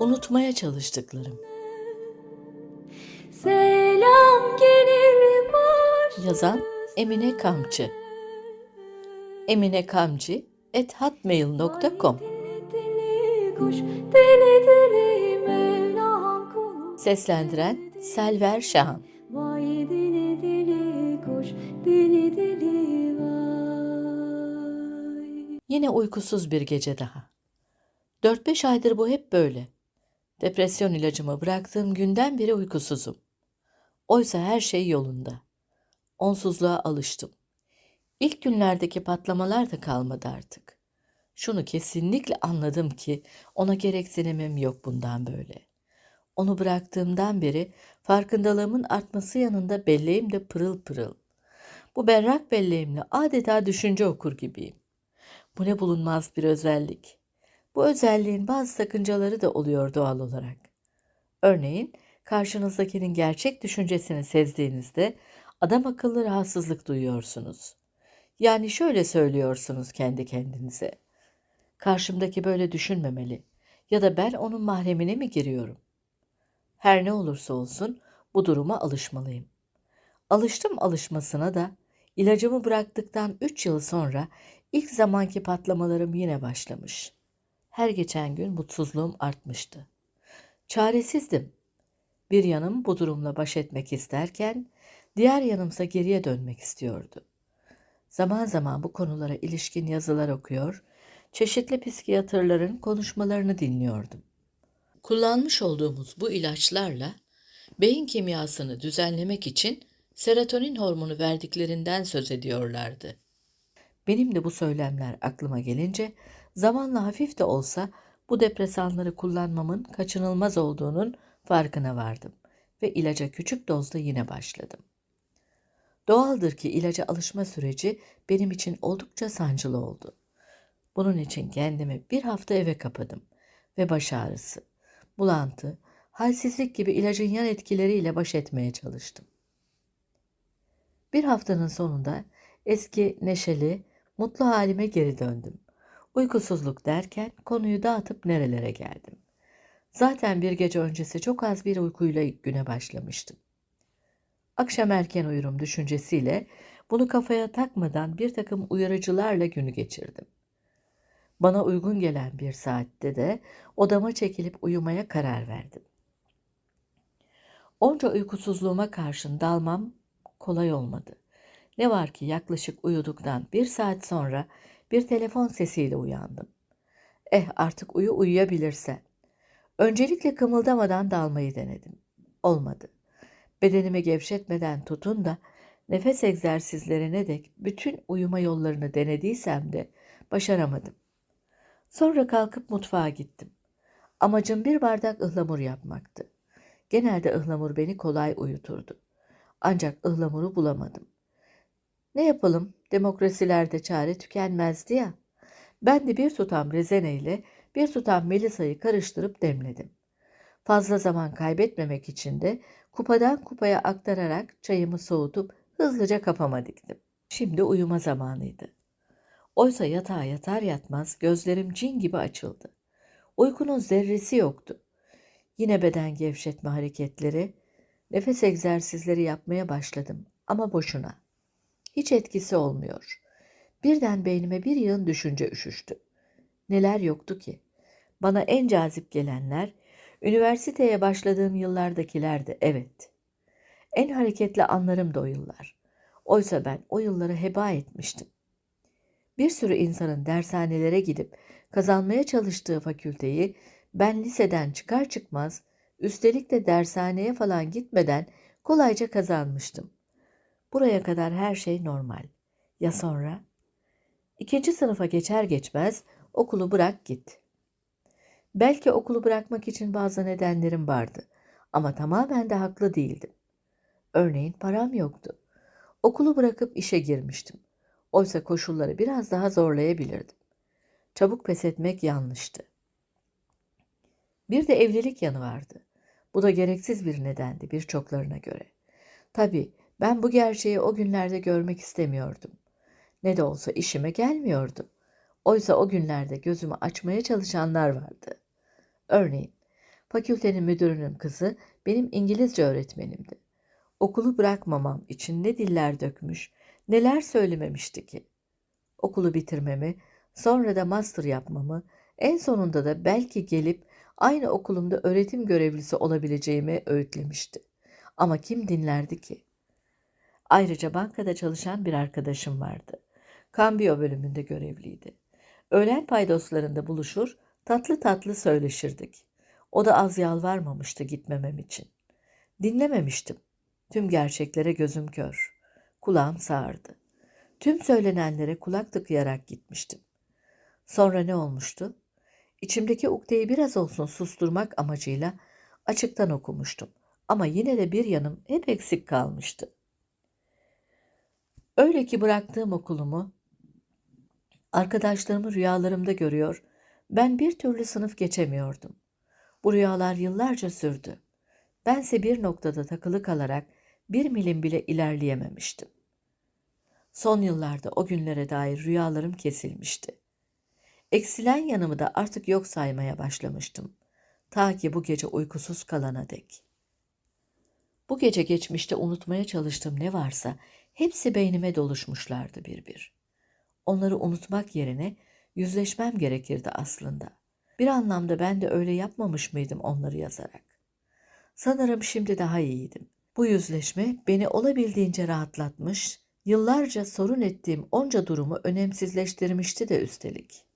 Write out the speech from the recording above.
Unutmaya çalıştıklarım. Selam gelir baş. Yazan Emine Kamçı. Emine Kamçı et hotmail.com. Seslendiren Selver Şahan Vay dili dili kuş, dili dili vay. Yine uykusuz bir gece daha. 4-5 aydır bu hep böyle. Depresyon ilacımı bıraktığım günden beri uykusuzum. Oysa her şey yolunda. Onsuzluğa alıştım. İlk günlerdeki patlamalar da kalmadı artık. Şunu kesinlikle anladım ki ona gereksinimim yok bundan böyle. Onu bıraktığımdan beri farkındalığımın artması yanında belleğim de pırıl pırıl. Bu berrak belleğimle adeta düşünce okur gibiyim. Bu ne bulunmaz bir özellik. Bu özelliğin bazı sakıncaları da oluyor doğal olarak. Örneğin karşınızdakinin gerçek düşüncesini sezdiğinizde adam akıllı rahatsızlık duyuyorsunuz. Yani şöyle söylüyorsunuz kendi kendinize. Karşımdaki böyle düşünmemeli ya da ben onun mahremine mi giriyorum? Her ne olursa olsun bu duruma alışmalıyım. Alıştım alışmasına da ilacımı bıraktıktan 3 yıl sonra ilk zamanki patlamalarım yine başlamış. Her geçen gün mutsuzluğum artmıştı. Çaresizdim. Bir yanım bu durumla baş etmek isterken diğer yanımsa geriye dönmek istiyordu. Zaman zaman bu konulara ilişkin yazılar okuyor, çeşitli psikiyatrların konuşmalarını dinliyordum. Kullanmış olduğumuz bu ilaçlarla beyin kimyasını düzenlemek için serotonin hormonu verdiklerinden söz ediyorlardı. Benim de bu söylemler aklıma gelince zamanla hafif de olsa bu depresanları kullanmamın kaçınılmaz olduğunun farkına vardım ve ilaca küçük dozda yine başladım. Doğaldır ki ilaca alışma süreci benim için oldukça sancılı oldu. Bunun için kendimi bir hafta eve kapadım ve baş ağrısı, bulantı, halsizlik gibi ilacın yan etkileriyle baş etmeye çalıştım. Bir haftanın sonunda eski neşeli, mutlu halime geri döndüm. Uykusuzluk derken konuyu dağıtıp nerelere geldim. Zaten bir gece öncesi çok az bir uykuyla güne başlamıştım. Akşam erken uyurum düşüncesiyle bunu kafaya takmadan bir takım uyarıcılarla günü geçirdim. Bana uygun gelen bir saatte de odama çekilip uyumaya karar verdim. Onca uykusuzluğuma karşın dalmam kolay olmadı. Ne var ki yaklaşık uyuduktan bir saat sonra bir telefon sesiyle uyandım. Eh artık uyu uyuyabilirsen. Öncelikle kımıldamadan dalmayı denedim. Olmadı. Bedenimi gevşetmeden tutun da nefes egzersizlerine dek bütün uyuma yollarını denediysem de başaramadım. Sonra kalkıp mutfağa gittim. Amacım bir bardak ıhlamur yapmaktı. Genelde ıhlamur beni kolay uyuturdu. Ancak ıhlamuru bulamadım. Ne yapalım? Demokrasilerde çare tükenmezdi ya. Ben de bir tutam rezene ile bir tutam melisayı karıştırıp demledim. Fazla zaman kaybetmemek için de kupadan kupaya aktararak çayımı soğutup hızlıca kafama diktim. Şimdi uyuma zamanıydı. Oysa yatağa yatar yatmaz gözlerim cin gibi açıldı. Uykunun zerresi yoktu. Yine beden gevşetme hareketleri, nefes egzersizleri yapmaya başladım ama boşuna. Hiç etkisi olmuyor. Birden beynime bir yığın düşünce üşüştü. Neler yoktu ki? Bana en cazip gelenler, üniversiteye başladığım yıllardakilerdi, evet. En hareketli anlarım da o yıllar. Oysa ben o yılları heba etmiştim. Bir sürü insanın dershanelere gidip kazanmaya çalıştığı fakülteyi ben liseden çıkar çıkmaz, üstelik de dershaneye falan gitmeden kolayca kazanmıştım. Buraya kadar her şey normal. Ya sonra? İkinci sınıfa geçer geçmez okulu bırak git. Belki okulu bırakmak için bazı nedenlerim vardı ama tamamen de haklı değildim. Örneğin param yoktu. Okulu bırakıp işe girmiştim. Oysa koşulları biraz daha zorlayabilirdim. Çabuk pes etmek yanlıştı. Bir de evlilik yanı vardı. Bu da gereksiz bir nedendi birçoklarına göre. Tabii ben bu gerçeği o günlerde görmek istemiyordum. Ne de olsa işime gelmiyordu. Oysa o günlerde gözümü açmaya çalışanlar vardı. Örneğin Fakültenin müdürünün kızı benim İngilizce öğretmenimdi. Okulu bırakmamam için ne diller dökmüş, neler söylememişti ki. Okulu bitirmemi, sonra da master yapmamı, en sonunda da belki gelip aynı okulumda öğretim görevlisi olabileceğimi öğütlemişti. Ama kim dinlerdi ki? Ayrıca bankada çalışan bir arkadaşım vardı. Kambiyo bölümünde görevliydi. Öğlen paydoslarında buluşur, tatlı tatlı söyleşirdik. O da az yalvarmamıştı gitmemem için. Dinlememiştim. Tüm gerçeklere gözüm kör. Kulağım sağırdı. Tüm söylenenlere kulak tıkayarak gitmiştim. Sonra ne olmuştu? İçimdeki ukdeyi biraz olsun susturmak amacıyla açıktan okumuştum. Ama yine de bir yanım hep eksik kalmıştı. Öyle ki bıraktığım okulumu arkadaşlarımı rüyalarımda görüyor, ben bir türlü sınıf geçemiyordum. Bu rüyalar yıllarca sürdü. Bense bir noktada takılı kalarak bir milim bile ilerleyememiştim. Son yıllarda o günlere dair rüyalarım kesilmişti. Eksilen yanımı da artık yok saymaya başlamıştım. Ta ki bu gece uykusuz kalana dek. Bu gece geçmişte unutmaya çalıştığım ne varsa hepsi beynime doluşmuşlardı bir bir. Onları unutmak yerine yüzleşmem gerekirdi aslında. Bir anlamda ben de öyle yapmamış mıydım onları yazarak? Sanırım şimdi daha iyiydim. Bu yüzleşme beni olabildiğince rahatlatmış, yıllarca sorun ettiğim onca durumu önemsizleştirmişti de üstelik.